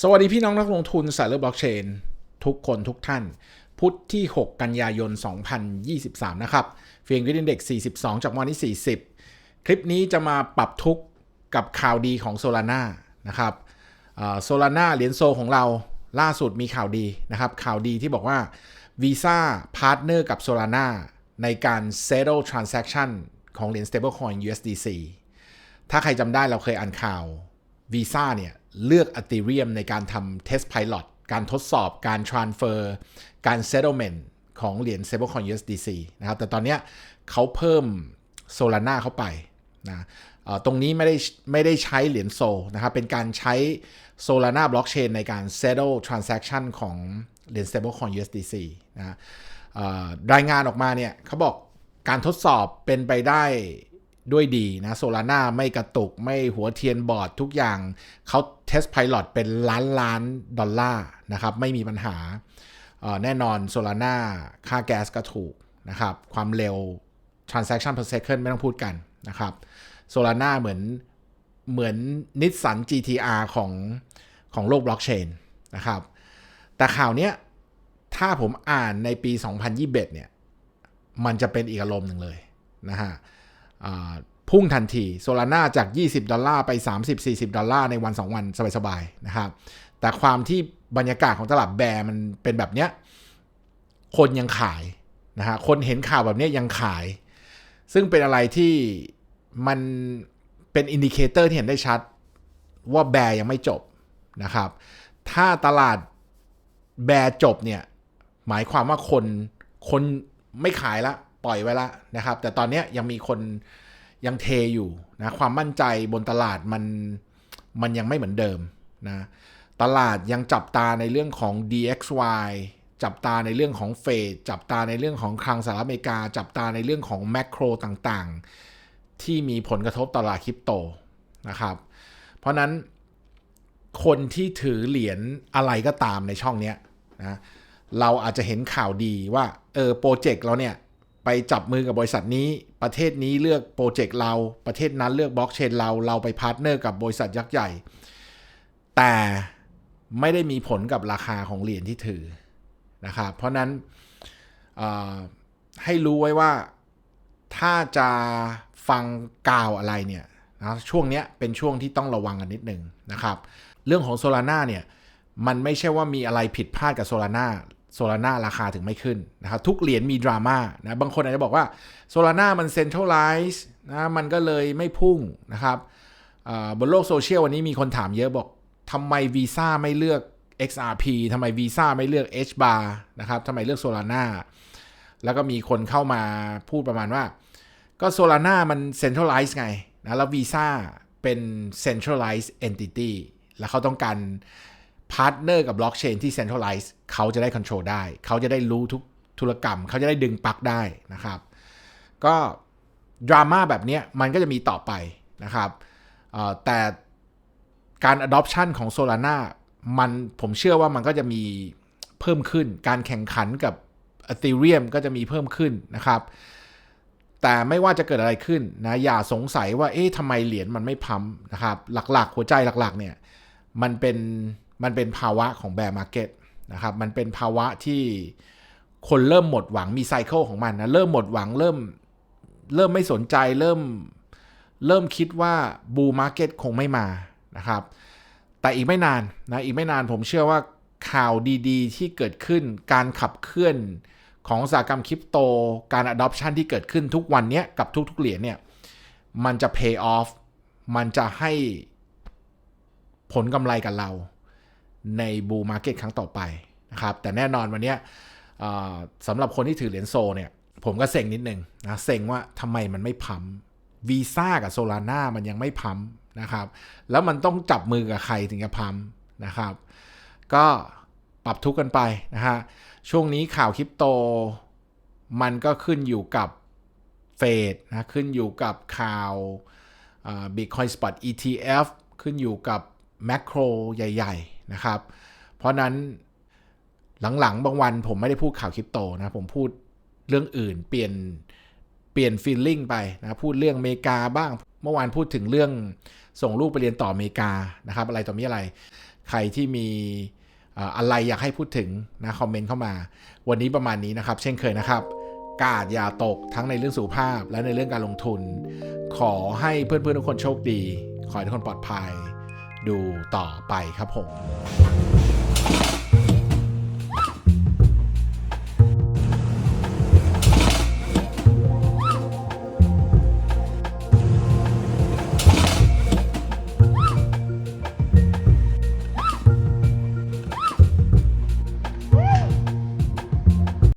สวัสดีพี่น้องนักลงทุนสายเลือกบล็อกเชน ทุกคนทุกท่าน พุธที่ 6 กันยายน 2023 นะครับเฟียงวิดินเด็ก 42 จากวันที่ 40 คลิปนี้จะมาปรับทุกกับข่าวดีของโซลาร่านะครับโซลาร่าเหรียญโซของเราล่าสุดมีข่าวดีนะครับ ข่าวดีที่บอกว่า Visa พาร์ทเนอร์กับ Solana ในการ settle transaction ของเหรียญ stablecoin USDC ถ้าใครจำได้เราเคยอ่านข่าว Visa เนี่ย เลือก Ethereum ในการทำ test pilot การทดสอบ การ transfer การ settlement ของเหรียญ stablecoin USDC นะครับ แต่ตอนนี้เขาเพิ่ม Solana เข้าไปนะตรงนี้ไม่ได้ไม่ได้ใช้เหรียญโซนะครับ เป็นการใช้ Solana blockchain ในการ settle transaction ของเหรียญ stablecoin USDC นะรายงานออกมาเนี่ยเขาบอกการทดสอบเป็นไปได้ ด้วยดีนะโซลาร่าไม่กระตุกไม่หัวเทียนบอร์ดทุกอย่างเขาเทสไพลอตเป็นล้านล้านดอลลาร์นะครับไม่มีปัญหาแน่นอนโซลาร่าค่าแก๊สก็ถูกนะครับความเร็ว transaction per second ไม่ต้องพูดกันนะครับโซลาร่าเหมือนเหมือนนิสสัน GTR ของของโลกบล็อกเชนนะครับ แต่ข่าวเนี้ยถ้าผมอ่านในปี 2021เนี่ย มันจะเป็นอีกอารมณ์หนึ่งเลยนะฮะ พุ่งทันทีโซลาร่าจาก 20 ดอลลาร์ไป 30-40 ดอลลาร์ในวัน 2 วันสบายๆนะครับ แต่ความที่บรรยากาศของตลาดแบร์มันเป็นแบบเนี้ย คนยังขายนะฮะคนเห็นข่าวแบบนี้ยังขาย ซึ่งเป็นอะไรที่มันเป็นอินดิเคเตอร์ที่เห็นได้ชัดว่าแบร์ยังไม่จบนะครับ ถ้าตลาดแบร์จบเนี่ย หมายความว่าคนคนไม่ขายละ ปล่อยไว้ละนะครับ แต่ตอนนี้ยังมีคนยังเทอยู่นะความมั่นใจบนตลาดมันมันยังไม่เหมือนเดิมนะตลาดยังจับตาในเรื่องของ DXY จับตาในเรื่องของเฟดจับตาในเรื่องของคลังสหรัฐอเมริกา จับตาในเรื่องของแมกโรต่างๆ ที่มีผลกระทบตลาดคริปโตนะครับ เพราะนั้นคนที่ถือเหรียญอะไรก็ตามในช่องนี้นะเราอาจจะเห็นข่าวดีว่าเออโปรเจกต์เราเนี่ย ไปจับมือกับบริษัทนี้ ประเทศนี้เลือกโปรเจกต์เรา ประเทศนั้นเลือกบล็อกเชนเรา เราไปพาร์ทเนอร์กับบริษัทยักษ์ใหญ่ แต่ไม่ได้มีผลกับราคาของเหรียญที่ถือนะครับเพราะนั้นให้รู้ไว้ว่าถ้าจะฟังกาวอะไรเนี่ยนะช่วงนี้เป็นช่วงที่ต้องระวังกันนิดนึงนะครับ เรื่องของโซลาร่าเนี่ยมันไม่ใช่ว่ามีอะไรผิดพลาดกับโซลาร่า โซลาร่าราคาถึงไม่ขึ้นนะครับทุกเหรียญมีดราม่านะบางคนอาจจะบอกว่าโซลาร่ามันเซ็นทรัลไลซ์นะมันก็เลยไม่พุ่งนะครับบนโลกโซเชียลวันนี้มีคนถามเยอะบอกทำไมวีซ่าไม่เลือก XRP ทำไมวีซ่าไม่เลือก H bar นะครับทำไมเลือกโซลาร่าแล้วก็มีคนเข้ามาพูดประมาณว่า ก็โซลาร่ามันเซ็นทรัลไลซ์ไงนะแล้ววีซ่าเป็นเซ็นทรัลไลซ์เอนติตี้แล้วเขาต้องการ พาร์ทเนอร์กับบล็อกเชนที่เซ็นทรัลไลซ์เขาจะได้คอนโทรลได้ เขาจะได้รู้ทุกธุรกรรม เขาจะได้ดึงปลั๊กได้นะครับ ก็ดราม่าแบบนี้มันก็จะมีต่อไปนะครับแต่การ adoption ของ Solana มันผมเชื่อว่ามันก็จะมีเพิ่มขึ้น การแข่งขันกับ Ethereum ก็จะมีเพิ่มขึ้นนะครับ แต่ไม่ว่าจะเกิดอะไรขึ้นนะอย่าสงสัยว่าเอ๊ะทำไมเหรียญมันไม่พัมนะครับ หลักๆ หัวใจหลักๆเนี่ยมันเป็น มันเป็นภาวะของแบร์มาร์เก็ตนะครับมันเป็นภาวะที่คนเริ่มหมดหวังมีไซเคิลของมันนะเริ่มหมดหวังเริ่มเริ่มไม่สนใจเริ่มเริ่มคิดว่าบูมาร์เก็ตคงไม่มานะครับ แต่อีกไม่นานนะอีกไม่นานผมเชื่อว่าข่าวดีๆ ที่เกิดขึ้นการขับเคลื่อนของอุตสาหกรรมคริปโต การ adoption ที่เกิดขึ้นทุกวันนี้กับทุกๆเหรียญเนี่ย มันจะ pay off มันจะให้ผลกำไรกับเรา ในบูมาร์เก็ตครั้งต่อไปนะครับแต่แน่นอนวันนี้สำหรับคนที่ถือเหรียญโซเนี่ยผมก็เซ็งนิดนึงนะเซ็งว่าทำไมมันไม่พัมวีซ่ากับโซลาร่ามันยังไม่พัมนะครับแล้วมันต้องจับมือกับใครถึงจะพัมนะครับก็ปรับทุกกันไปนะฮะช่วงนี้ข่าวคริปโตมันก็ขึ้นอยู่กับเฟดนะขึ้นอยู่กับข่าวบิตคอยสปอต ETF ขึ้นอยู่กับแมคโครใหญ่ะครับ เพราะนั้นหลังๆ บางวันผมไม่ได้พูดข่าวคริปโตนะ ผมพูดเรื่องอื่น เปลี่ยนเปลี่ยนฟีลลิ่งไปนะพูดเรื่องเมกาบ้าง เมื่อวานพูดถึงเรื่องส่งลูกไปเรียนต่ออเมริกานะครับ อะไรต่อมีอะไร ใครที่มีอะไรอยากให้พูดถึงนะคอมเมนต์เข้ามา วันนี้ประมาณนี้นะครับ เช่นเคยนะครับ กาดอย่าตกทั้งในเรื่องสุขภาพและในเรื่องการลงทุน ขอให้เพื่อนๆทุกคนโชคดี ขอให้ทุกคนปลอดภัย ดูต่อไปครับผม